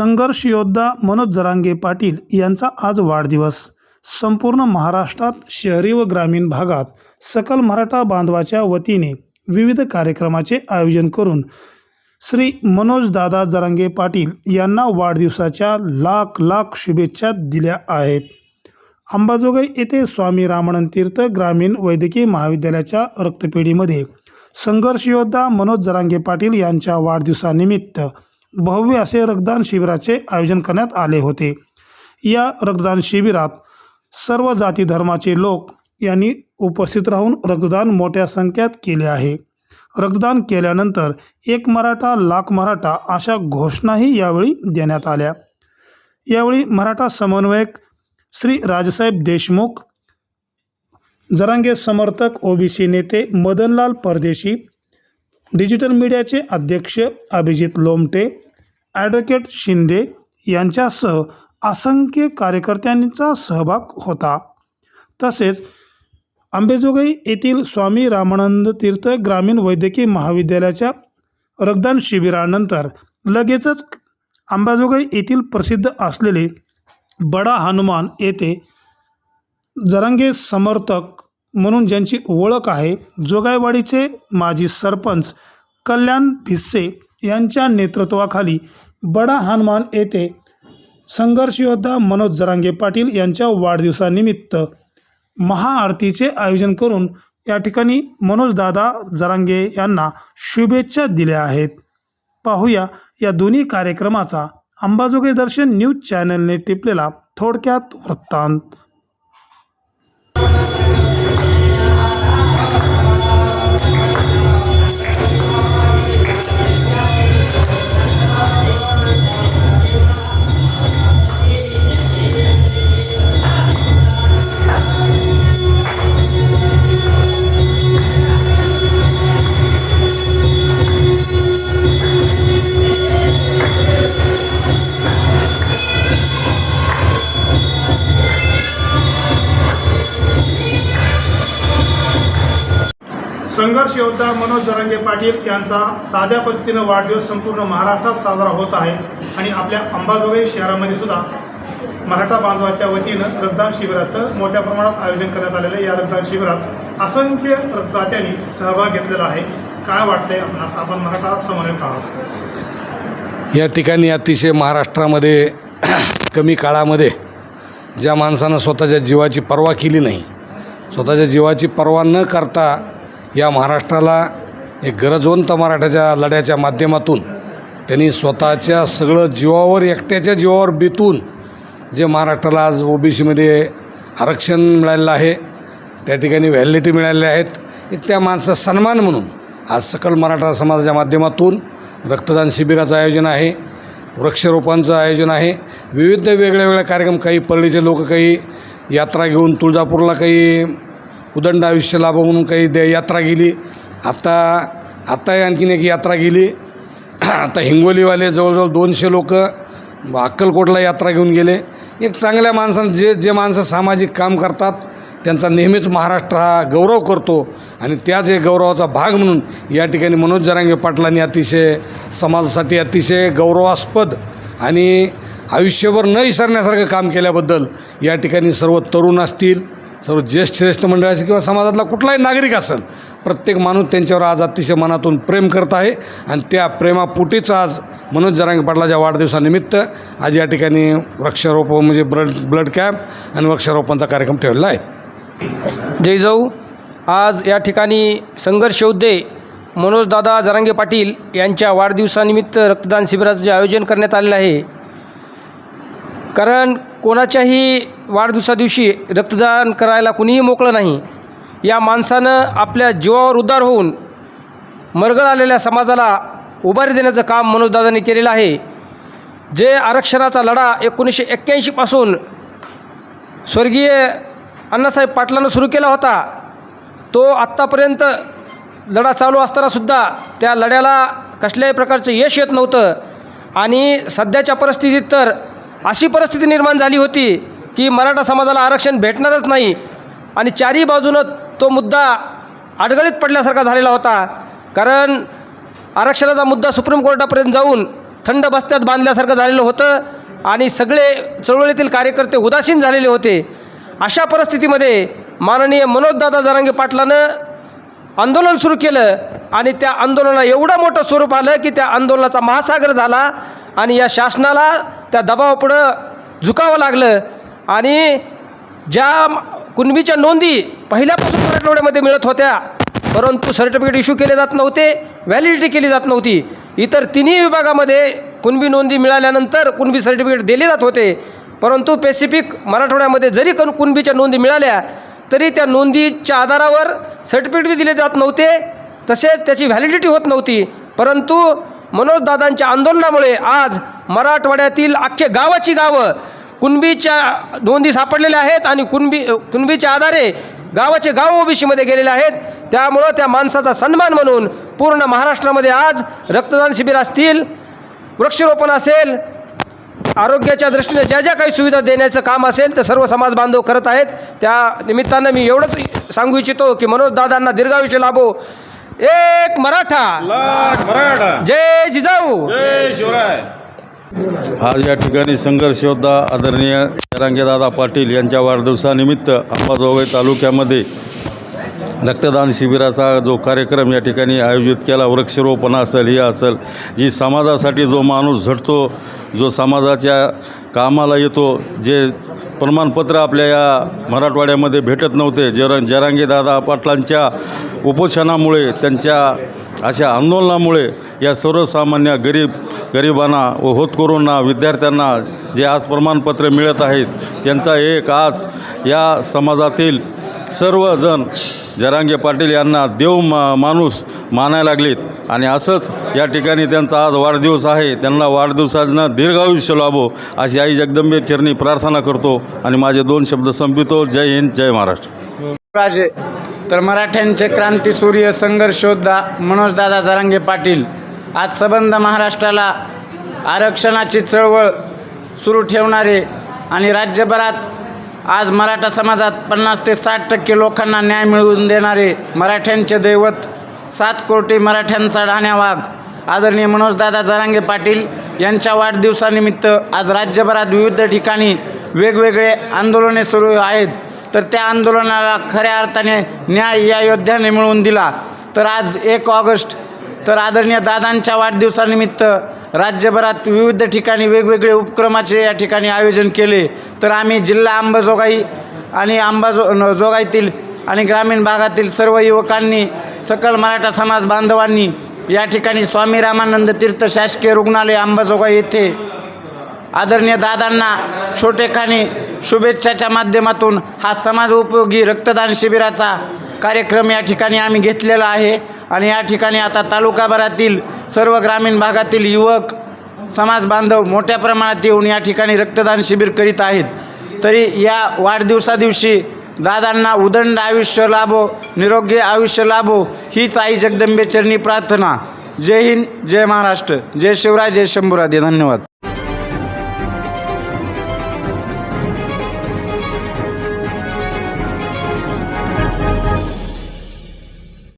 संघर्ष योद्धा मनोज जरांगे पाटील यांचा आज वाढदिवस. संपूर्ण महाराष्ट्रात शहरी व ग्रामीण भागात सकल मराठा बांधवाच्या वतीने विविध कार्यक्रमाचे आयोजन करून श्री मनोजदादा जरांगे पाटील यांना वाढदिवसाच्या लाख लाख शुभेच्छा दिल्या आहेत. अंबाजोगाई येथे स्वामी रामानंद तीर्थ ग्रामीण वैद्यकीय महाविद्यालयाच्या रक्तपेढीमध्ये संघर्ष योद्धा मनोज जरांगे पाटील यांच्या वाढदिवसानिमित्त भव्य असे रक्तदान शिबिराचे आयोजन करण्यात आले होते. या रक्तदान शिबिरात सर्व जाती धर्माचे लोक यांनी उपस्थित राहून रक्तदान मोठ्या संख्येत केले आहे. रक्तदान केल्यानंतर एक मराठा लाख मराठा अशा घोषणाही यावेळी देण्यात आल्या. यावेळी मराठा समन्वयक श्री राजसाहेब देशमुख जरांगे समर्थक ओबीसी नेते मदनलाल परदेशी डिजिटल मीडियाचे अध्यक्ष अभिजित लोमटे ॲडव्होकेट शिंदे यांच्यासह असंख्य कार्यकर्त्यांचा सहभाग होता. तसेच आंबेजोगाई येथील स्वामी रामानंद तीर्थ ग्रामीण वैद्यकीय महाविद्यालयाच्या रक्तदान शिबिरानंतर लगेचच अंबाजोगाई येथील प्रसिद्ध असलेले बडा हनुमान येथे जरंगे समर्थक म्हणून ज्यांची ओळख आहे जोगायवाडीचे माजी सरपंच कल्याण भिस्से यांच्या नेतृत्वाखाली बडा हनुमान येथे संघर्षयोद्धा मनोज जरांगे पाटील यांच्या वाढदिवसानिमित्त महाआरतीचे आयोजन करून या ठिकाणी मनोजदादा जरांगे यांना शुभेच्छा दिल्या आहेत. पाहूया या दोन्ही कार्यक्रमाचा अंबाजोगाई दर्शन न्यूज चॅनलने टिपलेला थोडक्यात वृत्तांत. संघर्ष योद्धा मनोज जरांगे पाटील यांचा साध्या पद्धतीनं वाढदिवस संपूर्ण महाराष्ट्रात साजरा होत आहे आणि आपल्या अंबाजोगाई शहरामध्ये सुद्धा मराठा बांधवाच्या वतीनं रक्तदान शिबिराचं मोठ्या प्रमाणात आयोजन करण्यात आलेलं आहे. या रक्तदान शिबिरात असंख्य रक्तदात्यांनी सहभाग घेतलेला आहे. काय वाटतंय आपणास? आपण मराठा समन्वयक आहोत. या ठिकाणी अतिशय महाराष्ट्रामध्ये कमी काळामध्ये ज्या माणसानं स्वतःच्या जीवाची पर्वा केली नाही स्वतःच्या जीवाची पर्वा न करता या महाराष्ट्राला एक गरजवंत मराठ्याच्या लढ्याच्या माध्यमातून त्यांनी स्वतःच्या सगळं जीवावर एकट्याच्या जीवावर बेतून जे महाराष्ट्राला आज ओ बी सीमध्ये आरक्षण मिळालेलं आहे त्या ठिकाणी व्हॅलिडिटी मिळालेल्या आहेत एक त्या माणसा सन्मान म्हणून आज सकल मराठा समाजाच्या माध्यमातून रक्तदान शिबिराचं आयोजन आहे वृक्षारोपांचं आयोजन आहे विविध वेगळ्या वेगळ्या कार्यक्रम काही परळीचे लोक काही यात्रा घेऊन तुळजापूरला काही उदंड आयुष्य लाभ म्हणून काही दे यात्रा गेली. आत्ता आत्ताही आणखीन एक यात्रा गेली. आता हिंगोलीवाले जवळजवळ दोनशे लोक अक्कलकोटला यात्रा घेऊन गेले. एक चांगल्या माणसां जे जे माणसं सामाजिक काम करतात त्यांचा नेहमीच महाराष्ट्र हा गौरव करतो. आणि त्याच एक गौरवाचा भाग म्हणून या ठिकाणी मनोज जरांगे पाटलांनी अतिशय समाजासाठी अतिशय गौरवास्पद आणि आयुष्यभर न विसरण्यासारखं काम केल्याबद्दल या ठिकाणी सर्व तरुण असतील सर्व ज्येष्ठ श्रेष्ठ मंडळ असेल किंवा समाजातला कुठलाही नागरिक असेल प्रत्येक माणूस त्यांच्यावर आज अतिशय मनातून प्रेम करत आहे. आणि त्या प्रेमापोटीच आज मनोज जरांगे पाटलाच्या वाढदिवसानिमित्त आज या ठिकाणी वृक्षारोपण म्हणजे ब्लड ब्लड कॅम्प आणि वृक्षारोपणचा कार्यक्रम ठेवलेला आहे. जय जाऊ. आज या ठिकाणी संघर्ष योद्धे मनोजदादा जरांगे पाटील यांच्या वाढदिवसानिमित्त रक्तदान शिबिराचं जे आयोजन करण्यात आलेलं आहे. कारण कोणाच्याही वाढदिवसा दिवशी रक्तदान करायला कुणीही मोकळं नाही. या माणसानं आपल्या जीवावर उद्धार होऊन मरगळ आलेल्या समाजाला उभारी देण्याचं काम मनोजदादांनी केलेलं आहे. जे आरक्षणाचा लढा एकोणीसशे एक्क्याऐंशीपासून स्वर्गीय अण्णासाहेब पाटलानं सुरू केला होता तो आत्तापर्यंत लढा चालू असतानासुद्धा त्या लढ्याला कसल्याही प्रकारचं यश येत नव्हतं. आणि सध्याच्या परिस्थितीत तर अशी परिस्थिती निर्माण झाली होती की मराठा समाजाला आरक्षण भेटणारच नाही आणि चारही बाजूनं तो मुद्दा अडगळीत पडल्यासारखा झालेला होता. कारण आरक्षणाचा मुद्दा सुप्रीम कोर्टापर्यंत जाऊन थंड बस्त्यात बांधल्यासारखं झालेलं होतं आणि सगळे चळवळीतील कार्यकर्ते उदासीन झालेले होते. अशा परिस्थितीमध्ये माननीय मनोजदादा जरांगे पाटलानं आंदोलन सुरू केलं आणि त्या आंदोलनाला एवढं मोठं स्वरूप आलं की त्या आंदोलनाचा महासागर झाला आणि या शासनाला त्या दबावापुढं झुकावं लागलं. आणि ज्या कुणबीच्या नोंदी पहिल्यापासून मराठवाड्यामध्ये मिळत होत्या परंतु सर्टिफिकेट इश्यू केले जात नव्हते व्हॅलिडिटी केली जात नव्हती. इतर तिन्ही विभागामध्ये कुणबी नोंदी मिळाल्यानंतर कुणबी सर्टिफिकेट दिले जात होते. परंतु पॅसिफिक मराठवाड्यामध्ये जरी कण कुणबीच्या नोंदी मिळाल्या तरी त्या नोंदीच्या आधारावर सर्टिफिकेट दिले जात नव्हते. तसेच त्याची व्हॅलिडिटी होत नव्हती. परंतु मनोजदादांच्या आंदोलनामुळे आज मराठवाड्यातील अख्खे गावाची गावं कुणबीच्या नोंदी सापडलेल्या आहेत आणि कुणबी कुणबीच्या आधारे गावाचे गाव ओबीसीमध्ये गेलेले आहेत. त्यामुळं त्या माणसाचा सन्मान म्हणून पूर्ण महाराष्ट्रामध्ये आज रक्तदान शिबिर असतील. वृक्षरोपण असेल. आरोग्याच्या दृष्टीने ज्या ज्या काही सुविधा देण्याचं काम असेल ते सर्व समाज बांधव करत आहेत. त्या निमित्तानं मी एवढंच सांगू इच्छितो की मनोज दादांना दीर्घायुष्य लाभो. एक मराठा. लाख मराठा. जय जिजाऊ. जय शिवराय. आज या ठिकाणी संघर्ष योद्धा आदरणीय जरांगेदादा पाटील यांच्या वाढदिवसानिमित्त अंबाजोगाई तालुक्यामध्ये रक्तदान शिबिराचा जो कार्यक्रम या ठिकाणी आयोजित केला वृक्षारोपण असेल हे असेल जी समाजासाठी जो माणूस झटतो जो समाजाच्या कामाला येतो जे प्रमाणपत्र आपल्या या मराठवाड्यामध्ये भेटत नव्हते जर जरांगेदादा पाटलांच्या उपोषणामुळे त्यांच्या अशा आंदोलनामुळे या सर्वसामान्य गरीब गरिबांना व होतकरूंना विद्यार्थ्यांना जे आज प्रमाणपत्र मिळत आहेत त्यांचा एक आज या समाजातील सर्वजण जरांगे पाटील यांना देव मा माणूस मानायला लागलेत. आणि असंच या ठिकाणी त्यांचा आज वाढदिवस आहे त्यांना वाढदिवसांना दीर्घायुष्य लाभो अशी आई जगदंबे चरणी प्रार्थना करतो आणि माझे दोन शब्द संपितो जय हिंद जय महाराष्ट्र. राजे तर मराठ्यांचे क्रांती सूर्य संघर्षोद्धा मनोजदादा जरांगे पाटील. आज सबंध महाराष्ट्राला आरक्षणाची चळवळ सुरू ठेवणारे आणि राज्यभरात आज मराठा समाजात पन्नास ते साठ टक्के लोकांना न्याय मिळवून देणारे मराठ्यांचे दैवत सात कोटी मराठ्यांचा ढाण्या वाघ आदरणीय मनोजदादा जरांगे पाटील यांच्या वाढदिवसानिमित्त आज राज्यभरात विविध ठिकाणी वेगवेगळे आंदोलने सुरू आहेत. तर त्या आंदोलनाला खऱ्या अर्थाने न्याय या योद्ध्याने मिळवून दिला. तर आज एक ऑगस्ट तर आदरणीय दादांच्या वाढदिवसानिमित्त राज्यभरात विविध ठिकाणी वेगवेगळे उपक्रमाचे या ठिकाणी आयोजन केले. तर आम्ही जिल्हा अंबाजोगाई आणि अंबाजो जोगाईतील आणि ग्रामीण भागातील सर्व युवकांनी सकल मराठा समाज बांधवांनी या ठिकाणी स्वामी रामानंद तीर्थ शासकीय रुग्णालय अंबाजोगाई येथे आदरणीय दादांना छोटेखानी शुभेच्छाच्या माध्यमातून हा समाज उपयोगी रक्तदान शिबिराचा कार्यक्रम या ठिकाणी आम्ही घेतलेला आहे. आणि या ठिकाणी आता तालुकाभरातील सर्व ग्रामीण भागातील युवक समाज बांधव मोठ्या प्रमाणात येऊन या ठिकाणी रक्तदान शिबिर करीत आहेत. तरी या वाढदिवसादिवशी दादांना उदंड आयुष्य लाभो निरोगी आयुष्य लाभो हीच आई जगदंबे चरणी प्रार्थना. जय हिंद जय महाराष्ट्र जय शिवराय जय शंभूराजे. धन्यवाद.